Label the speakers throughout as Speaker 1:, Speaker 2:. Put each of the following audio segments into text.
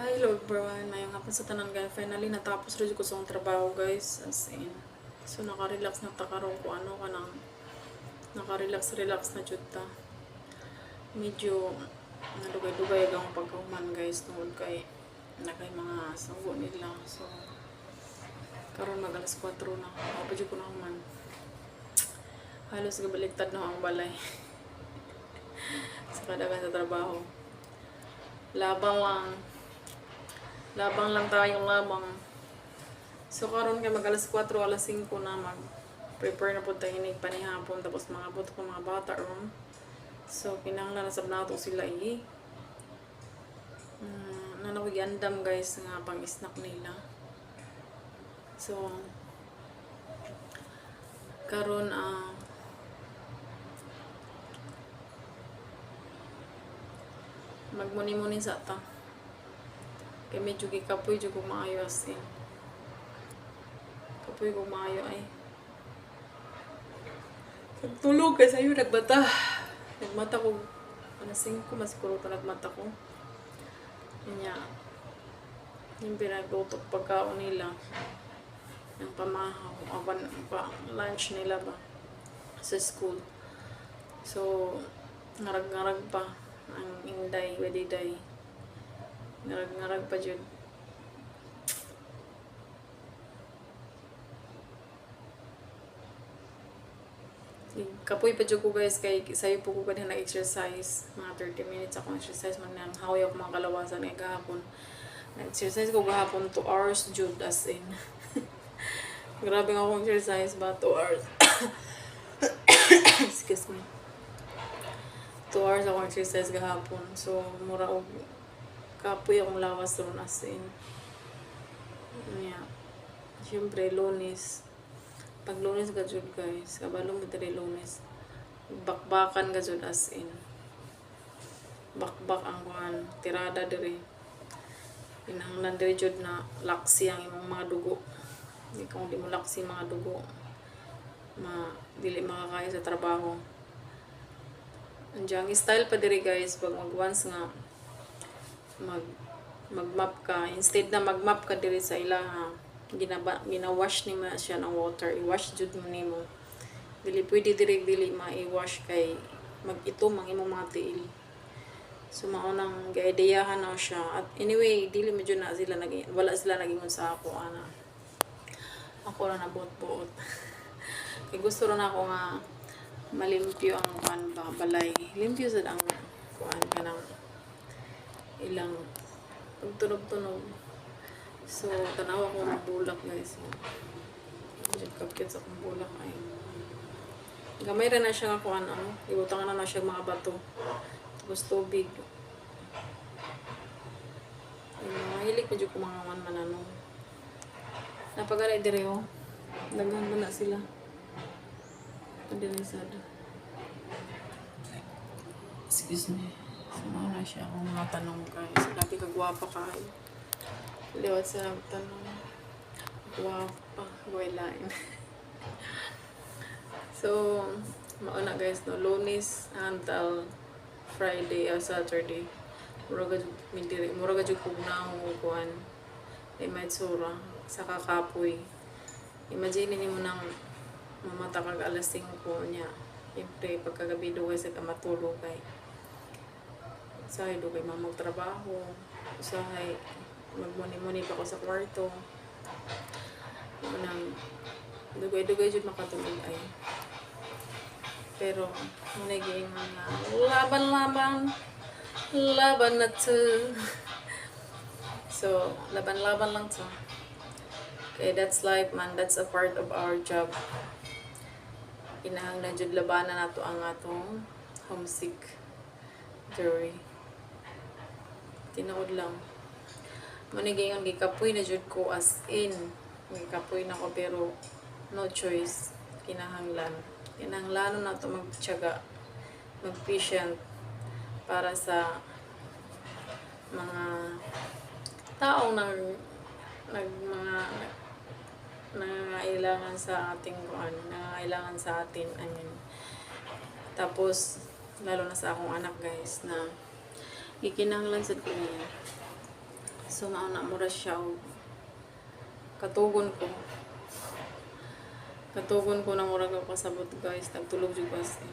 Speaker 1: Hi Lord Brian, mayong hapon sa tanan guys. Finally natapos rin ko sa trabaho guys. As in. So naka-relax na ta karon ko ano ka nang naka-relax relax na jud ta. Medyo nadugay-dugay ang pagkahuman guys tungod kay na kay mga sugo nila. So karon mag alas 4 na. Jud ko na human. Halos gabaliktad na ang balay. sa kadagan sa trabaho. Labang lang. Labang lang tayong labang. So karon kay mag alas 4 alas 5 na mag prepare na po tayo inig panihapon tapos mga buto ko mga bata room. So kinahanglan na sab nato sila i mm, nanawag andam guys nga pang snack nila. So karon ah magmuni-muni sa ta. Kay medyo gikapoy jud ko maayo asin. Kapoy ko maayo ay. Tulog kasi ayo nagbata. Nagmata ko. Alas 5 mas puro ta nagmata ko. Kanya yung pinaglutok pagkaon nila yung pamahaw aban pa lunch nila ba sa school so ngarag-ngarag pa ang inday wedi day ngarag-ngarag pa jud kapoy pa jud ko guys kay sayo po ko kanina nag-exercise. Mga 30 minutes ako exercise man nang hawi ako mga kalawasan kay gahapon. Nag-exercise ko gahapon 2 hours jud as in. Grabe nga akong exercise ba? 2 hours. Excuse me. 2 hours ako exercise gahapon so mura og kapoy akong lawas ron as in yeah. Siyempre, lunes. Pag lunes ka jud guys, kabalo mo diri lunes. Bakbakan ka jud as in. Bakbak ang kuhan, tirada diri. Inahanglan diri jud na laksi ang imong mga dugo. Di kung di mo laksi mga dugo, ma dili makakaya sa trabaho. Andiyan style pa diri guys pag mag once nga mag magmap ka. Instead na magmap ka diri sa ilaha ginaba ginawash ni mo siya ng water i-wash jud mo nimo. Dili pwede diri dili ma-i-wash kay mag-itom ang imong mga tiil. So mao nang gaideyahan na siya. At anyway dili medyo na sila nag wala sila nagingon sa ako ana. Ako ra nabuot-buot. Kay gusto ra na ako nga malimpyo ang kuan ba balay. Limpyo sad ang kuan kanang ilang tunog-tunog. So tanawa ko ng bulak guys. Diyan kapkit sa akong bulak ay. Gamay rin na siya kuan ano. Ibutang na na siya mga bato. Tapos tubig. Medyo ko mga man mananong napagalay dire oh. Daghan mo na sila? Padilisado. Excuse me. Sumama na siya akong mga tanong guys. Lagi ka gwapa kayo. Liwat sa tanong. Gwapa. Gwailain. so, mauna guys no. Lunes until Friday or Saturday. Muraga midiri. Muraga jud kog na akong kuan. Ay may tsura. Sa kakapoy. Imagine ni mo nang mamata kag alas 5 niya. Siyempre, pagkagabi do sa kamatulog kay usahay do kay mamag trabaho. Usahay magmuni-muni pa ko sa kwarto. Unang dugay-dugay jud makatulog ay. Pero muna giingon nga laban-laban laban na to. so, laban-laban lang to. Okay, that's life man. That's a part of our job inahang na jud labanan nato ang atong homesick jury tinuod lang. Mani gayon gikapoy na jud ko as in. Gikapoy na ko pero no choice. Kinahanglan. Kinahanglan na to magtiyaga mag patient para sa mga taong nang nag mga nangangailangan sa ating kuan, nangangailangan sa atin anin. Tapos lalo na sa akong anak guys na gikinahanglan sa ko. So mauna mura siya. og Katugon ko. Katugon ko na mura ko kasabot guys. Nagtulog yung kasi.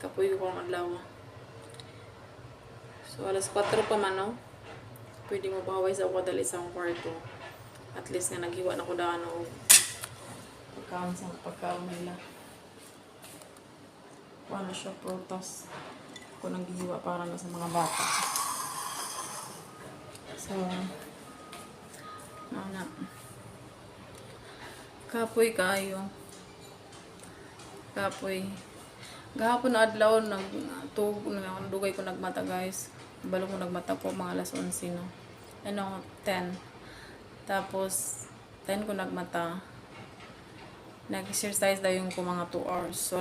Speaker 1: Kapoy ko ang adlaw. So, alas 4 pa man, no? Pwede mo pahaway sa kadali sa akong kwarto. At least nga naghiwa na ko daan o pagkaon sa pagkaon nila. Na siya protas. Ako nang gihiwa para na sa mga bata. So, mana. Kapoy kayo. Kapoy. Gahapon na adlaw nag tug dugay ko nagmata guys. Balo ko nagmata ko mga alas 11 no. Ano 10. Tapos 10 ko nagmata. Nag-exercise daw ko mga 2 hours. So